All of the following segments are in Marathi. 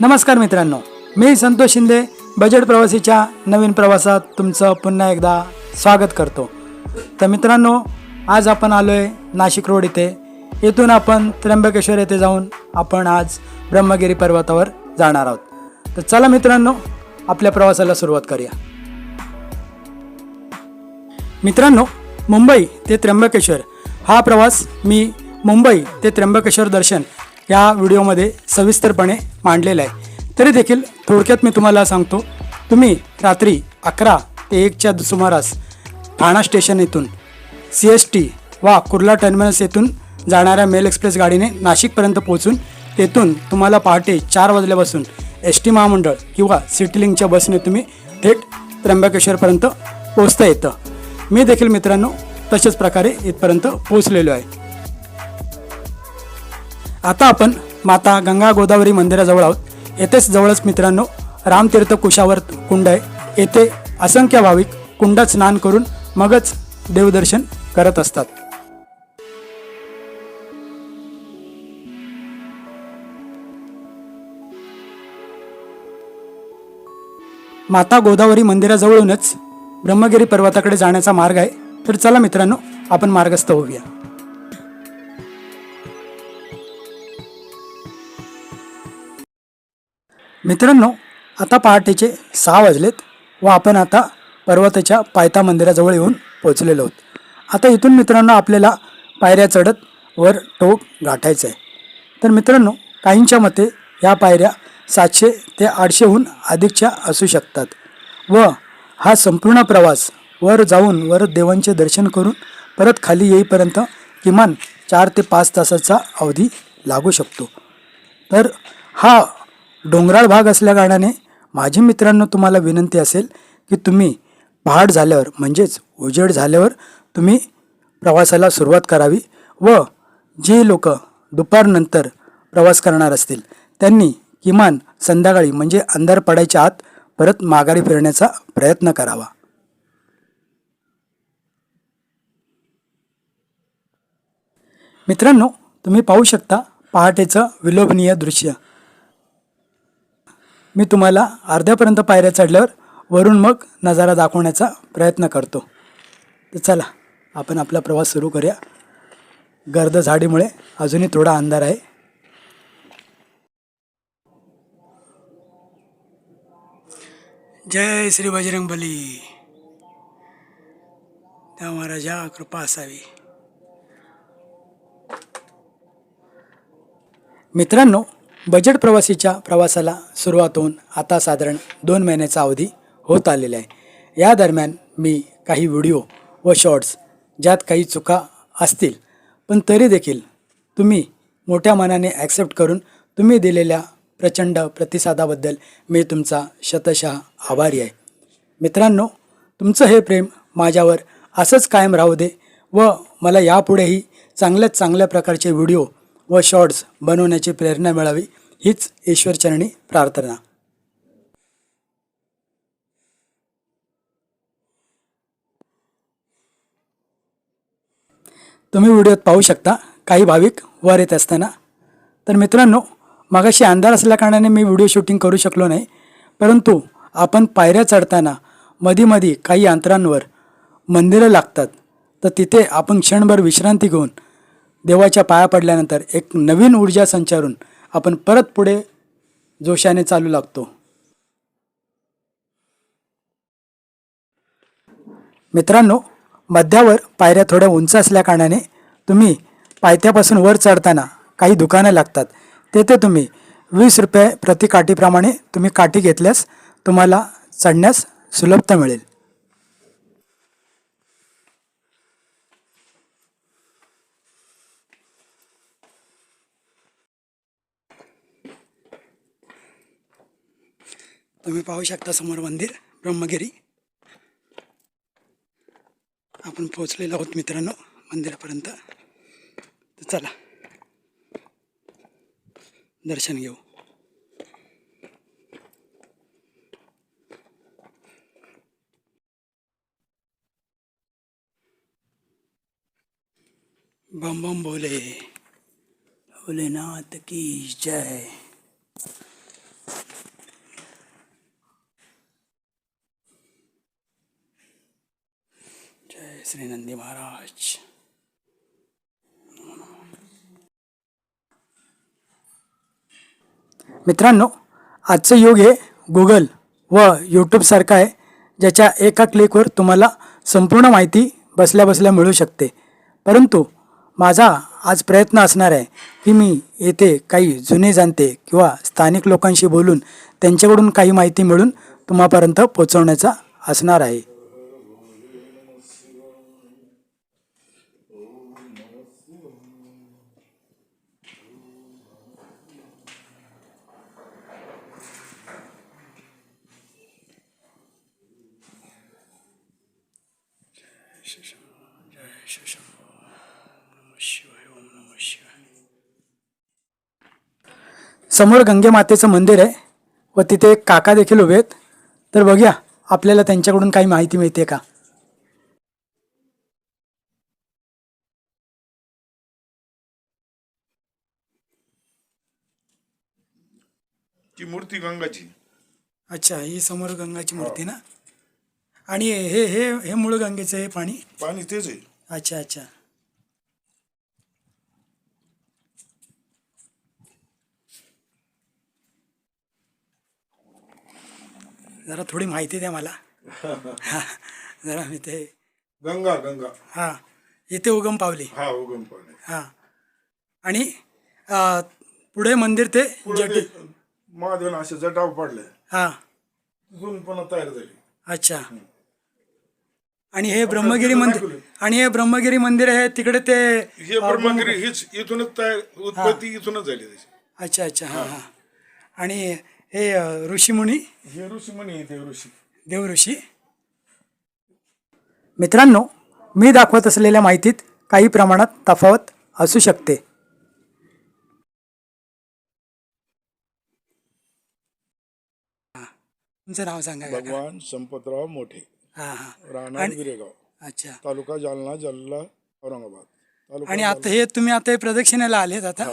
नमस्कार मित्रांनो मी संतोष शिंदे बजेट प्रवासीच्या नवीन प्रवासात तुमचं पुन्हा एकदा स्वागत करतो. तर मित्रांनो आज आपण आलो आहे नाशिक रोड इथे. येथून आपण त्र्यंबकेश्वर येथे जाऊन आपण आज ब्रह्मगिरी पर्वतावर जाणार आहोत. तर चला मित्रांनो आपल्या प्रवासाला सुरुवात करूया. मित्रांनो मुंबई ते त्र्यंबकेश्वर. हा प्रवास मी मुंबई ते त्र्यंबकेश्वर दर्शन या व्हिडिओमध्ये सविस्तरपणे मांडलेलं आहे. तरी देखील थोडक्यात मी तुम्हाला सांगतो तुम्ही रात्री अकरा ते एकच्या सुमारास ठाणा स्टेशन येथून सी एस टी वा कुर्ला टर्मिनस येथून जाणाऱ्या मेल एक्सप्रेस गाडीने नाशिकपर्यंत पोहोचून तेथून तुम्हाला पहाटे चार वाजल्यापासून एस टी महामंडळ किंवा सिटीलिंगच्या बसने तुम्ही थेट त्र्यंबकेश्वरपर्यंत पोहोचता येतं. मी देखील मित्रांनो तशाच प्रकारे इथपर्यंत पोहोचलेलो आहे. आता आपण माता गंगा गोदावरी मंदिराजवळ आहोत. येथेच जवळच मित्रांनो रामतीर्थ कुशावर कुंड आहे. येथे असंख्य भाविक कुंडात स्नान करून मगच देवदर्शन करत असतात. माता गोदावरी मंदिराजवळूनच ब्रह्मगिरी पर्वताकडे जाण्याचा मार्ग आहे. तर चला मित्रांनो आपण मार्गस्थ होऊया. मित्रांनो आता पहाटेचे सहा वाजलेत व आपण आता पर्वताच्या पायथा मंदिराजवळ येऊन पोचलेलो आहोत. आता इथून मित्रांनो आपल्याला पायऱ्या चढत वर टोक गाठायचं आहे तर मित्रांनो काहींच्या मते या पायऱ्या सातशे ते आठशेहून अधिकच्या असू शकतात व हा संपूर्ण प्रवास वर जाऊन वर देवांचे दर्शन करून परत खाली येईपर्यंत किमान चार ते पाच तासाचा अवधी लागू शकतो. तर हा डोंगराळ भाग असल्याकारणाने माझी मित्रांनो तुम्हाला विनंती असेल की तुम्ही पहाड झाल्यावर म्हणजेच उजेड झाल्यावर तुम्ही प्रवासाला सुरुवात करावी व जे लोक दुपारनंतर प्रवास करणार असतील त्यांनी किमान संध्याकाळी म्हणजे अंधार पडायच्या आत परत माघारी फिरण्याचा प्रयत्न करावा. मित्रांनो तुम्ही पाहू शकता पहाटेचं विलोभनीय दृश्य. मी तुम्हाला अर्ध्यापर्यंत पायऱ्या चढल्यावर वरून मग नजारा दाखवण्याचा प्रयत्न करतो. तर चला आपण आपला प्रवास सुरू करूया. गर्द झाडीमुळे अजूनही थोडा अंधार आहे. जय श्री बजरंग बली त्या महाराजा कृपा असावी. मित्रांनो बजेट प्रवासीच्या प्रवासाला सुरुवात होऊन आता साधारण दोन महिन्याचा अवधी होत आलेला आहे. या दरम्यान मी काही व्हिडिओ व शॉर्ट्स ज्यात काही चुका असतील पण तरी देखील तुम्ही मोठ्या मनाने ॲक्सेप्ट करून तुम्ही दिलेल्या प्रचंड प्रतिसादाबद्दल मी तुमचा शतशः आभारी आहे. मित्रांनो तुमचं हे प्रेम माझ्यावर असंच कायम राहू दे व मला यापुढेही चांगल्यात चांगल्या प्रकारचे व्हिडिओ व शॉर्ट्स बनवण्याची प्रेरणा मिळावी हीच ईश्वरचरणी प्रार्थना. तुम्ही व्हिडिओत पाहू शकता काही भाविक वर येत असताना. तर मित्रांनो मगाशी अंधार असल्या कारणाने मी व्हिडिओ शूटिंग करू शकलो नाही. परंतु आपण पायऱ्या चढताना मधीमधी काही अंतरांवर मंदिरं लागतात. तर तिथे आपण क्षणभर विश्रांती घेऊन देवाच्या पाया पडल्यानंतर एक नवीन ऊर्जा संचारून आपण परत पुढे जोशाने चालू लागतो. मित्रांनो मध्यावर पायऱ्या थोड्या उंच असल्याकारणाने तुम्ही पायथ्यापासून वर चढताना काही दुकानं लागतात. तेथे तुम्ही वीस रुपये प्रति काठीप्रमाणे तुम्ही काठी घेतल्यास तुम्हाला चढण्यास सुलभता मिळेल. तुम्ही पाहू शकता समोर मंदिर ब्रह्मगिरी. आपण पोहोचलेलो आहोत मित्रांनो मंदिरापर्यंत. तर चला दर्शन घेऊ. बम बम बोले भोलेनाथ की जय. श्री नंदी महाराज। मित्रांनो आजचं युग हे गुगल व यूट्यूबसारखं आहे ज्याच्या एका क्लिकवर तुम्हाला संपूर्ण माहिती बसल्या बसल्या मिळू शकते. परंतु माझा आज प्रयत्न असणार आहे की मी येथे काही जुने जाणते किंवा स्थानिक लोकांशी बोलून त्यांच्याकडून काही माहिती मिळून तुम्हापर्यंत पोचवण्याचा असणार आहे. समोर गंगे मातेचं मंदिर आहे व तिथे एक काका देखील उभे आहेत. तर बघूया आपल्याला त्यांच्याकडून काही माहिती मिळते का? ती मूर्ती गंगाची. अच्छा ही समोर गंगाची मूर्ती ना? आणि हे हे हे मूळ गंगेचं हे पाणी? पाणी तेच आहे. अच्छा अच्छा. जरा थोडी माहिती द्या मला. हा, जरा मी ते गंगा गंगा. हां इथे उगम पावली. हा उगम पाणी हां. आणि अं, पुढे मंदिर ते पुढे जटी ते महादेवानं असे जटाव पडले. हां. तिथून पण तयार झाली. अच्छा. आणि हे ब्रह्मगिरी मंदिर आणि हे ब्रह्मगिरी मंदिर आहे तिकडे ते हे ब्रह्मगिरी हीच इथूनच तयार उत्पत्ती इथूनच झाली त्याची. अच्छा अच्छा. हां. हां. आणि हे ऋषीमुनी? हे ऋषी म्हणे ते ऋषी. देव ऋषी मित्रांनो मी दाखवत असलेल्या माहितीत काही प्रमाणात तफावत असू शकते. हां. तुमचं नाव सांगा. भगवान संपतराव मोठे. हां हां. विरेगाव अच्छा. तालुका जालना जिल्हा औरंगाबाद. तालुका आणि आता हे तुम्ही आता हे प्रदक्षिणेला आलेत आता? हा.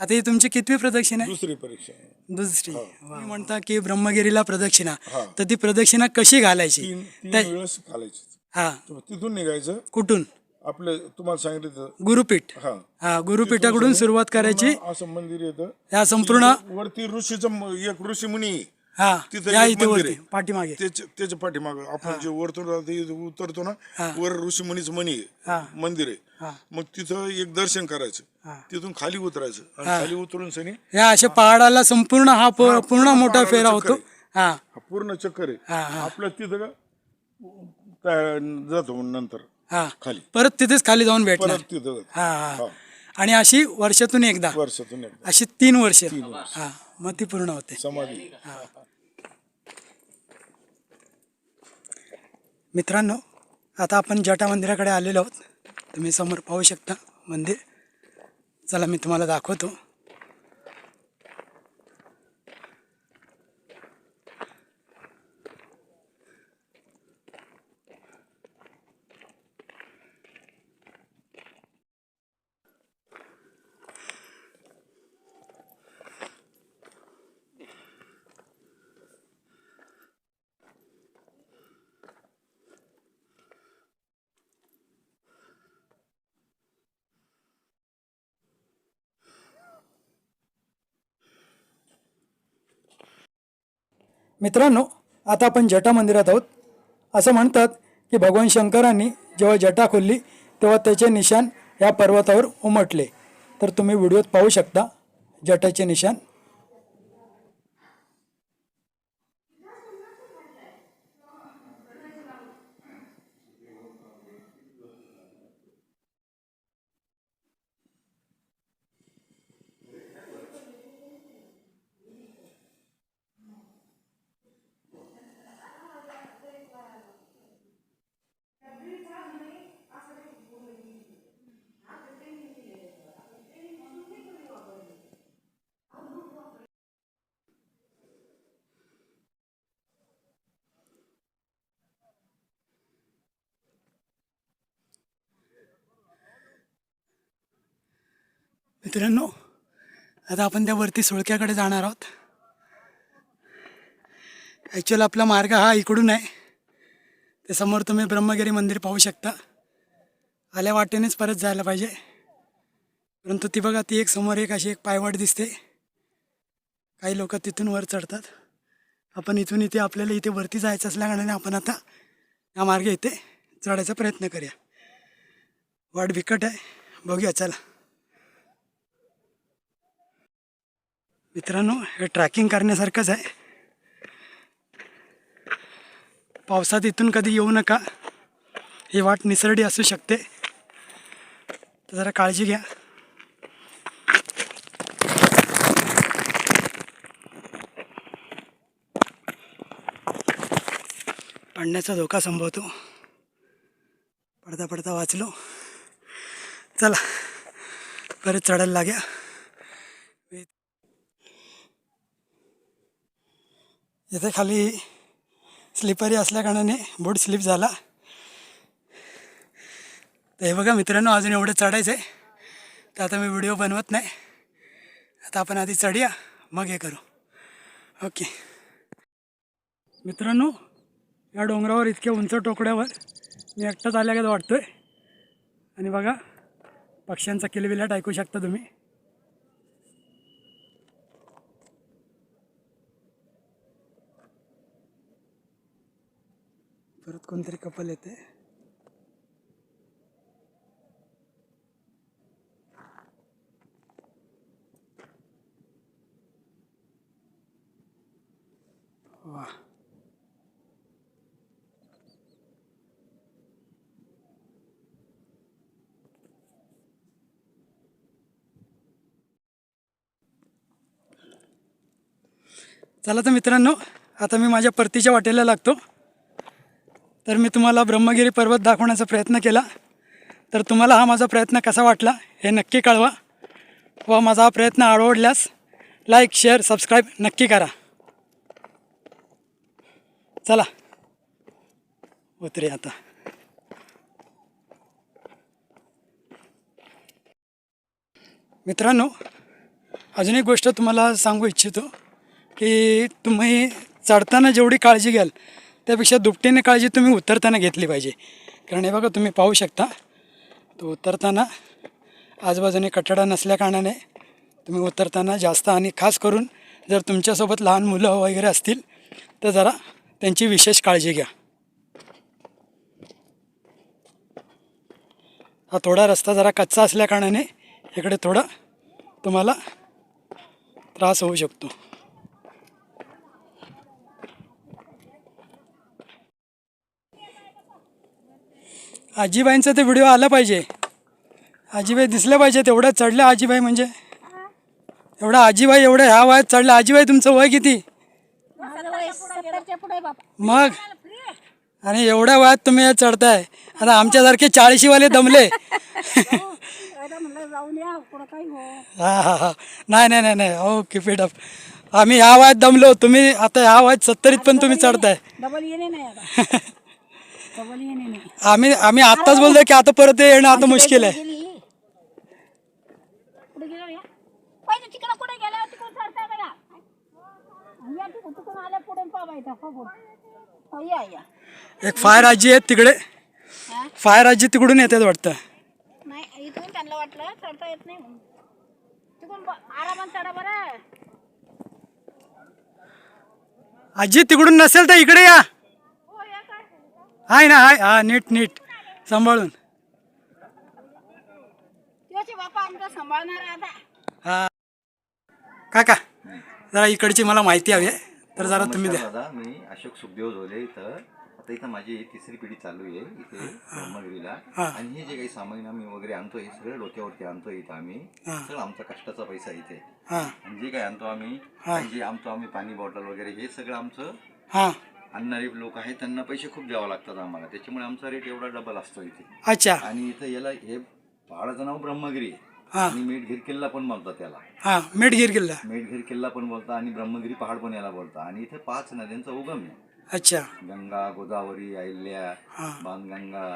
आता ही तुमची कितवी प्रदक्षिणा आहे? दुसरी परीक्षा आहे. दुसरी. तुम्ही म्हणता की ब्रह्मगिरीला प्रदक्षिणा. हा. तर ती प्रदक्षिणा कशी घालायची? तीन तीन त्या- वेळेस घालायची. हा. तिथून निघायचं. कुठून? आपले तुम्हाला सांगितलं गुरुपीठ. हा. हा गुरुपीठाकडून सुरुवात करायची. असं मंदिर येतं. या संपूर्ण वरती ऋषीचं म- एक ऋषी मुनी हा तिथं या एक इथे मंदिर वरती आहे. पाठीमागे. त्याच्या त्याच्या पाठीमाग. आपण जे वरतून राहतो, इथं उतरतो ना वर ऋषी मुनीचं मणी हा. आहे. मंदिर हा. आहे मग तिथं एक दर्शन करायचं. तिथून खाली उतरायचं. आणि खाली उतरून सनी या अशा पहाडाला संपूर्ण हा पू- पूर्ण मोठा पहाडाला फेरा चक्कर होतो. हा. हा पूर्ण चक्कर हा, आहे. हा. आपलं तिथं का त्या- जातो नंतर. हा. खाली. परत तिथेच खाली जाऊन भेटणार. परत तिथं जातो. हा हा. हा. आणि अशी वर्षातून एकदा. वर्षातून एकदा. अशी तीन वर्ष. हा. मग ती पूर्ण होते. समाधी. मित्रांनो आता आपण जटा मंदिराकडे आलेलो आहोत. तुम्ही समोर पाहू शकता मंदिर. चला मी तुम्हाला दाखवतो. मित्रांनो आता आपण जटा मंदिरात आहोत. असं म्हणतात की भगवान शंकरांनी जेव्हा जटा खोलली तेव्हा त्याचे निशाण या पर्वतावर उमटले. तर तुम्ही व्हिडिओत पाहू शकता जटाचे निशाण. मित्रांनो आता आपण त्या वरती सुळक्याकडे जाणार आहोत. ॲक्च्युअल आपला मार्ग हा इकडून आहे. ते समोर तुम्ही ब्रह्मगिरी मंदिर पाहू शकता. आल्या वाटेनेच परत जायला पाहिजे. परंतु ती बघा ती एक समोर एक अशी एक पायवाट दिसते. काही लोक तिथून वर चढतात. आपण इथून इथे आपल्याला इथे वरती जायचं असल्याकारणाने आपण आता या मार्गे इथे चढायचा प्रयत्न करूया. वाट बिकट आहे. बघूया चला. मित्रांनो हे ट्रॅकिंग करण्यासारखंच आहे. पावसात इथून कधी येऊ नका. ही वाट निसरडी असू शकते. तर जरा काळजी घ्या. पडण्याचा धोका संभवतो. पडता पडता वाचलो. चला परत चढायला लाग्या इथे खाली स्लिपरी असल्याकारणाने बोट स्लिप झाला. तर हे बघा मित्रांनो अजून एवढं चढायचं आहे. तर आता मी व्हिडिओ बनवत नाही. आता आपण आधी चढूया. मग हे करू. ओके. मित्रांनो या डोंगरावर इतक्या उंच टोकड्यावर मी एकटाच आल्यागत आहे आणि बघा पक्ष्यांचा किलबिलाट ऐकू शकता तुम्ही. परत कोणतरी कपल येते वा. चला तर मित्रांनो आता मी माझ्या परतीच्या वाटेला लागतो. तर मी तुम्हाला ब्रह्मगिरी पर्वत दाखवण्याचा प्रयत्न केला. तर तुम्हाला हा माझा प्रयत्न कसा वाटला हे नक्की कळवा व माझा हा प्रयत्न आवडल्यास लाईक शेअर सबस्क्राईब नक्की करा. चला उतरे आता. मित्रांनो अजून एक गोष्ट तुम्हाला सांगू इच्छितो की तुम्ही चढताना जेवढी काळजी घ्याल त्यापेक्षा दुपटीने काळजी तुम्ही उतरताना घेतली पाहिजे. कारण हे बघा तुम्ही पाहू शकता. तो उतरताना आजूबाजूने कठडा नसल्या कारणाने तुम्ही उतरताना जास्त आणि खास करून जर तुमच्यासोबत लहान मुलं वगैरे असतील तर जरा त्यांची विशेष काळजी घ्या. हा थोडा रस्ता जरा कच्चा असल्या कारणाने इकडे थोडा तुम्हाला त्रास होऊ शकतो. आजीबाईंचा ते व्हिडिओ आला पाहिजे. आजीबाई दिसल्या पाहिजे तेवढ्या चढल्या आजीबाई म्हणजे. एवढा आजीबाई एवढ्या ह्या वयात चढल्या आजीबाई तुमचं वय किती? मग? आणि एवढ्या वयात तुम्ही हे चढताय. आता आमच्यासारखे चाळीशीवाले दमले. हो हा हा. हा नाही नाही नाही नाही. कीप इट अप आम्ही ह्या वयात दमलो. तुम्ही आता ह्या वयात सत्तरीत पण तुम्ही चढताय. आम्ही आम्ही आत्ताच बोलतोय की आता परत हे येणं आता मुश्किल आहे. हो, या? या एक फायर आजी आहेत तिकडे. हा? फायर आजी तिकडून येतात वाटतं. नाही इथून त्यांना वाटलं चढता येत नाही म्हणून. तिकडून ब- आरामात चढा बरं. आजी तिकडून नसेल तर इकडे या. हो हाय ना हाय. हा नीट नीट. सांभाळून. बापा आमचा सांभाळणार आहे आता. हा. काका जरा इकडची मला माहिती हवी आहे. तर जरा तुम्ही द्या. दादा मी अशोक सुखदेव झोले इथं. आता इथं माझी तिसरी पिढी चालू आहे इथे ब्रह्मगिरीला. आणि हे जे काही सामान आम्ही वगैरे आणतो हे सगळं डोक्यावरती आणतो इथं आम्ही. सगळं आमचा कष्टाचा पैसा इथे. हां. आणि जे काही आणतो आम्ही आणि जे आणतो आम्ही पाणी बॉटल वगैरे हे सगळं आमचं हां. आणणारे लोक आहेत त्यांना पैसे खूप द्यावं लागतात आम्हाला. त्याच्यामुळे आमचा रेट एवढा डबल असतो इथे. अच्छा. आणि इथं याला हे पहाडाचं नाव ब्रह्मगिरी आहे. हां. आणि मेटघीर किल्ला पण म्हणतात त्याला. हां मेटगीर किल्ला मेटघीर किल्ला पण बोलता आणि ब्रह्मगिरी पहाड पण याला बोलता आणि इथे पाच नद्यांचा उगम आहे. अच्छा. गंगा गोदावरी अहिल्या हां. बाणगंगा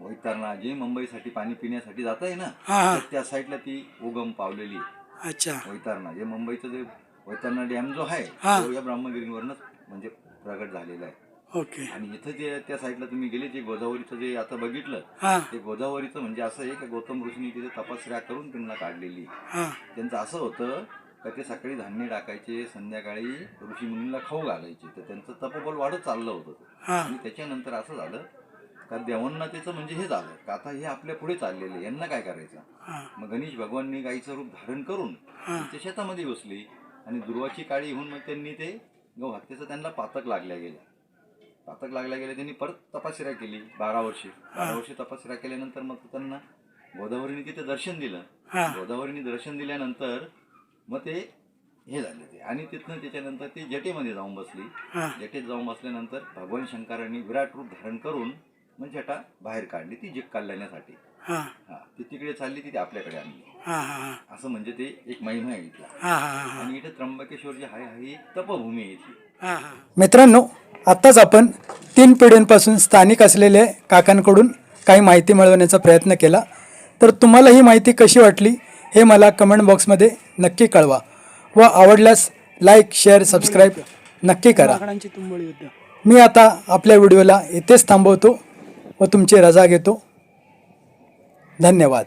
वैतरणा जे मुंबईसाठी पाणी पिण्यासाठी जात आहे ना हां हां. तर त्या साईडला ती उगम पावलेली आहे, अच्छा. वैतरणा. जे मुंबईचं जे वैतरणा डॅम जो आहे हां. तो या ब्रह्मगिरीवरनच म्हणजे प्रगट झालेला आहे. ओके. आणि इथं जे त्या साईडला तुम्ही गेले जे गोदावरीचं जे आता बघितलं हां. ते गोदावरीचं म्हणजे असं आहे की गौतम ऋषींनी तिथे तपस्या करून त्यांना काढलेली. हां. त्यांचं असं होतं का ते सकाळी धान्य टाकायचे संध्याकाळी ऋषी मुनींना खाऊ घालायचे. तर त्यांचं तपोबल वाढत चाललं होतं. हां. आणि त्याच्यानंतर असं झालं का देवांना त्याचं म्हणजे हे झालं का आता हे आपल्या पुढे चाललेले यांना काय करायचं? हां. मग गणेश भगवाननी गाईचं रूप धारण करून ते शेतामध्ये बसली. आणि दुर्वाची काळी होऊन मग त्यांनी ते गौ हत्येचं त्यांना पातक लागल्या गेल्या. पातक लागल्या गेल्या त्यांनी परत तपश्चर्या केली बारा वर्षे. बारा वर्षे तपश्चर्या केल्यानंतर मग त्यांना गोदावरीने तिथे दर्शन दिलं. हां. गोदावरीने दर्शन दिल्यानंतर मग ते हे झाले ते. आणि तिथनं त्याच्यानंतर ते जटेमध्ये जाऊन बसली. हां. जटेत जाऊन बसल्यानंतर भगवान शंकरांनी विराट रूप धारण करून मग जटा बाहेर काढली ती जग काढण्यासाठी हां. हा ती तिकडे चालली ती आपल्याकडे आणली. हां हां असं म्हणजे ते एक महिमा आहे इथला. हां हां हां आणि इथे त्र्यंबकेश्वर जे आहे ही तपभूमी आहे इथली. हां हां. मित्रांनो आत्ताच आपण तीन पिढींपासून स्थानिक असलेले काकांकडून काही माहिती मिळवण्याचा प्रयत्न केला. तर तुम्हाला ही माहिती कशी वाटली हे मला कमेंट बॉक्समध्ये नक्की कळवा. व आवडल्यास लाईक शेअर सबस्क्राईब नक्की करा. मी आता आपल्या व्हिडिओला इथेच थांबवतो व तुमची रजा घेतो. धन्यवाद.